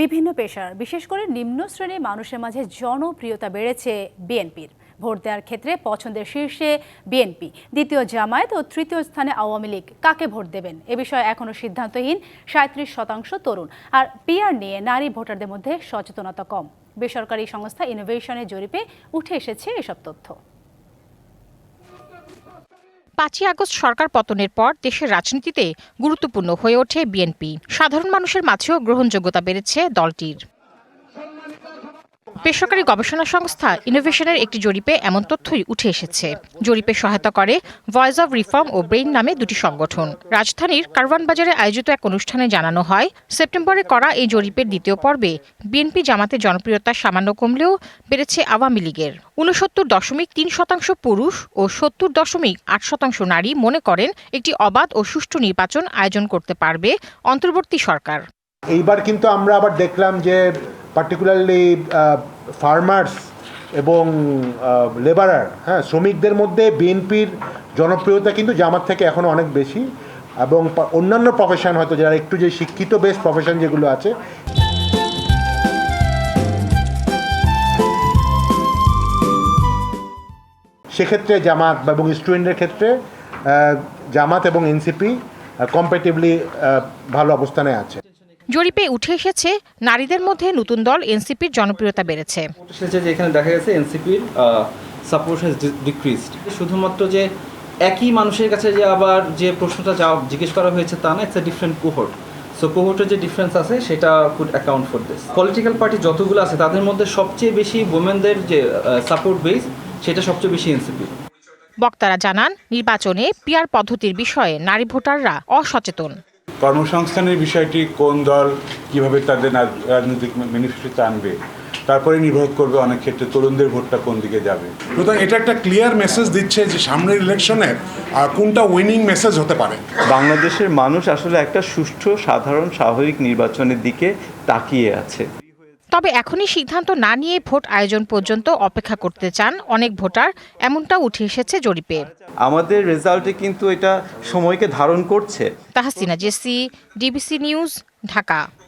বিভিন্ন পেশার, বিশেষ করে নিম্ন শ্রেণির মানুষের মাঝে জনপ্রিয়তা বেড়েছে বিএনপির। ভোট দেওয়ার ক্ষেত্রে পছন্দের শীর্ষে বিএনপি। দ্বিতীয় জামায়াত ও তৃতীয় স্থানে আওয়ামী লীগ। কাকে ভোট দেবেন? এ বিষয়ে এখনও সিদ্ধান্তহীন সাঁত্রিশ শতাংশ তরুণ। আর পিআর নিয়ে নারী ভোটারদের মধ্যে সচেতনতা কম। বেসরকারি সংস্থা ইনোভেশনের জরিপে উঠে এসেছে এসব তথ্য। পাঁচই আগস্ট সরকার পতনের পর দেশের রাজনীতিতে গুরুত্বপূর্ণ হয়ে ওঠে বিএনপি। সাধারণ মানুষের মাঝেও গ্রহণযোগ্যতা বেড়েছে দলটির। বেসরকারি গবেষণা সংস্থা ইনোভেশনের একটি জরিপে এমন তথ্যই উঠে এসেছে। জরিপে সহায়তা করে ভয়েস অব রিফর্ম ও ব্রেইন নামে দুটি সংগঠন। রাজধানীর কারওয়ান বাজারে আয়োজিত এক অনুষ্ঠানে জানানো হয়, সেপ্টেম্বরে করা এই জরিপের দ্বিতীয় পর্বে বিএনপি জামাতে জনপ্রিয়তা সামান্য কমলেও বেড়েছে আওয়ামী লীগের। উনসত্তর দশমিক তিন শতাংশ পুরুষ ও সত্তর দশমিক আট শতাংশ নারী মনে করেন একটি অবাধ ও সুষ্ঠু নির্বাচন আয়োজন করতে পারবে অন্তর্বর্তী সরকার। এইবার কিন্তু আমরা আবার দেখলাম যে পার্টিকুলারলি ফার্মার্স এবং লেবারার হ্যাঁ শ্রমিকদের মধ্যে বিএনপির জনপ্রিয়তা কিন্তু জামাত থেকে এখনও অনেক বেশি এবং অন্যান্য প্রফেশন হয়তো যারা একটু যে শিক্ষিত বেস প্রফেশন যেগুলো আছে। সেক্ষেত্রে জামাত এবং স্টুডেন্টের ক্ষেত্রে জামাত এবং এনসিপি কম্পারেটিভলি ভালো অবস্থানে আছে। জরিপে উঠে এসেছে নারীদের মধ্যে নতুন দল এনসিপির জনপ্রিয়তা বেড়েছে। এখানে দেখা গেছে এনসিপির সাপোর্ট হ্যাজ ডিক্রিজড শুধুমাত্র যে একই মানুষের কাছে যে আবার যে প্রশ্নটা যা জিজ্ঞেস করা হয়েছে তা না it's a different cohort so কোহর্টের যে ডিফারেন্স আছে সেটা could account for this political party যতগুলো আছে তাদের মধ্যে সবচেয়ে বেশি ওমেনদের যে সাপোর্ট বেস সেটা সবচেয়ে বেশি এনসিপি। বক্তারা জানান নির্বাচনে পিয়ার পদ্ধতির বিষয়ে নারী ভোটাররা অসচেতন। কর্মসংস্থানের বিষয়টি কোন দল কীভাবে তাদের রাজনৈতিক ম্যানিফেস্টোতে আনবে, তারপরে নির্ভর করবে অনেক ক্ষেত্রে তরুণদের ভোটটা কোন দিকে যাবে। সুতরাং এটা একটা ক্লিয়ার মেসেজ দিচ্ছে যে সামনের ইলেকশনে কোনটা উইনিং মেসেজ হতে পারে। বাংলাদেশের মানুষ আসলে একটা সুষ্ঠু, সাধারণ, স্বাভাবিক নির্বাচনের দিকে তাকিয়ে আছে। তবে এখনই সিদ্ধান্ত না নিয়ে ভোট আয়োজন পর্যন্ত অপেক্ষা করতে চান অনেক ভোটার এমনটা উঠে এসেছে জরিপে। আমাদের রেজাল্টে কিন্তু এটা সময়কে ধারণ করছে। Tahsina Jesi DBC news Dhaka.